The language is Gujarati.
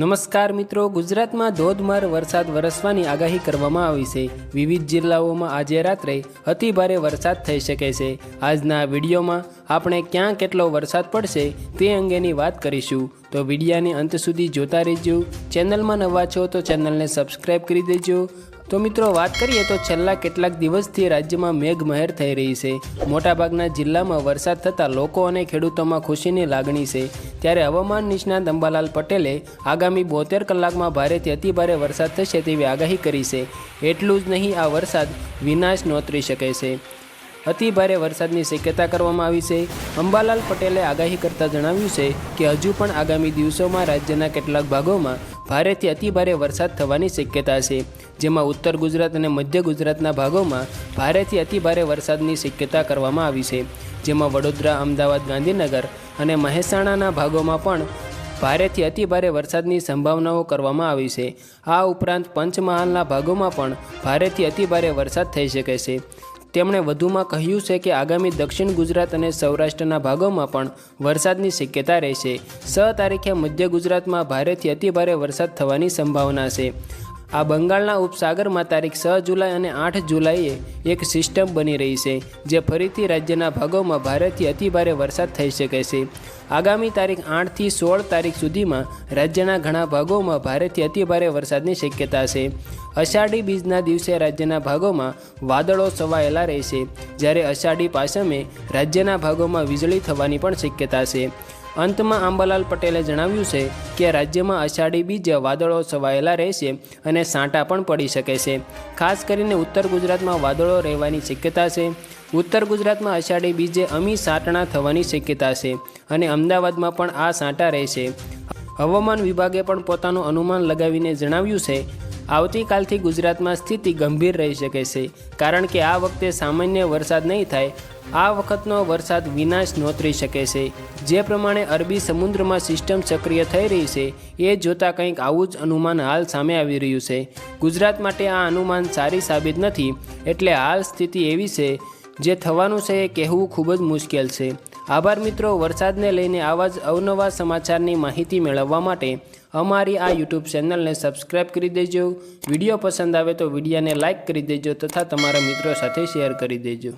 નમસ્કાર મિત્રો, ગુજરાતમાં ધોધમાર વરસાદ વરસવાની આગાહી કરવામાં આવી છે. વિવિધ જિલ્લાઓમાં આજે રાત્રે અતિભારે વરસાદ થઈ શકે છે. આજના વિડીયોમાં આપણે ક્યાં કેટલો વરસાદ પડશે તે અંગેની વાત કરીશું. તો વિડીયાને અંત સુધી જોતા રહેજો. ચેનલમાં નવા છો તો ચેનલને સબસ્ક્રાઈબ કરી દેજો. તો મિત્રો, વાત કરીએ તો છેલ્લા કેટલાક દિવસથી રાજ્યમાં મેઘમહેર થઈ રહી છે. મોટાભાગના જિલ્લામાં વરસાદ થતાં લોકો અને ખેડૂતોમાં ખુશીની લાગણી છે. ત્યારે હવામાન નિષ્ણાંત અંબાલાલ પટેલે આગામી બોતેર કલાકમાં ભારેથી અતિભારે વરસાદ થશે તેવી આગાહી કરી છે. એટલું જ નહીં, આ વરસાદ વિનાશ નોતરી શકે છે. અતિભારે વરસાદની શક્યતા કરવામાં આવી છે. અંબાલાલ પટેલે આગાહી કરતાં જણાવ્યું છે કે, હજુ પણ આગામી દિવસોમાં રાજ્યના કેટલાક ભાગોમાં ભારેથી અતિભારે વરસાદ થવાની શક્યતા છે, જેમાં ઉત્તર ગુજરાત અને મધ્ય ગુજરાતના ભાગોમાં ભારેથી અતિભારે વરસાદની શક્યતા કરવામાં આવી છે, જેમાં વડોદરા, અમદાવાદ, ગાંધીનગર અને મહેસાણાના ભાગોમાં પણ ભારેથી અતિભારે વરસાદની સંભાવનાઓ કરવામાં આવી છે. આ ઉપરાંત પંચમહાલના ભાગોમાં પણ ભારેથી અતિભારે વરસાદ થઈ શકે છે. તેમણે વધુમાં કહ્યું છે કે આગામી દક્ષિણ ગુજરાત અને સૌરાષ્ટ્રના ભાગોમાં પણ વરસાદની શક્યતા રહેશે. છ તારીખે મધ્ય ગુજરાતમાં ભારેથી અતિભારે વરસાદ થવાની સંભાવના છે. આ બંગાળના ઉપસાગરમાં તારીખ છ જુલાઈ અને આઠ જુલાઈએ એક સિસ્ટમ બની રહી છે, જે ફરીથી રાજ્યના ભાગોમાં ભારેથી અતિભારે વરસાદ થઈ શકે છે. આગામી તારીખ આઠથી સોળ તારીખ સુધીમાં રાજ્યના ઘણા ભાગોમાં ભારેથી અતિભારે વરસાદની શક્યતા છે. અષાઢી બીજના દિવસે રાજ્યના ભાગોમાં વાદળો છવાયેલા રહેશે, જ્યારે અષાઢી પાસમે રાજ્યના ભાગોમાં વીજળી થવાની પણ શક્યતા છે. અંતમાં આંબાલાલ પટેલે જણાવ્યું છે કે રાજ્યમાં અષાઢી બીજે વાદળો છવાયેલા રહેશે અને સાંટા પણ પડી શકે છે. ખાસ કરીને ઉત્તર ગુજરાતમાં વાદળો રહેવાની શક્યતા છે. ઉત્તર ગુજરાતમાં અષાઢી બીજે અમી સાંટણા થવાની શક્યતા છે અને અમદાવાદમાં પણ આ સાંટા રહેશે. હવામાન વિભાગે પણ પોતાનું અનુમાન લગાવીને જણાવ્યું છે આવતીકાલથી ગુજરાતમાં સ્થિતિ ગંભીર રહી શકે છે, કારણ કે આ વખતે સામાન્ય વરસાદ નહીં થાય. આ વખતનો વરસાદ વિનાશ નોતરી શકે છે. જે પ્રમાણે અરબી સમુદ્રમાં સિસ્ટમ સક્રિય થઈ રહી છે, એ જોતાં કંઈક આવું જ અનુમાન હાલ સામે આવી રહ્યું છે. ગુજરાત માટે આ અનુમાન સારી સાબિત નથી, એટલે હાલ સ્થિતિ એવી છે, જે થવાનું છે એ કહેવું ખૂબ જ મુશ્કેલ છે. આભાર મિત્રો, વરસાદને લઈને આવા જ અવનવા સમાચારની માહિતી મેળવવા માટે અમારી આ યુટ્યુબ ચેનલને સબસ્ક્રાઈબ કરી દેજો. વીડિયો પસંદ આવે તો વિડીયોને લાઇક કરી દેજો તથા તમારા મિત્રો સાથે શેર કરી દેજો.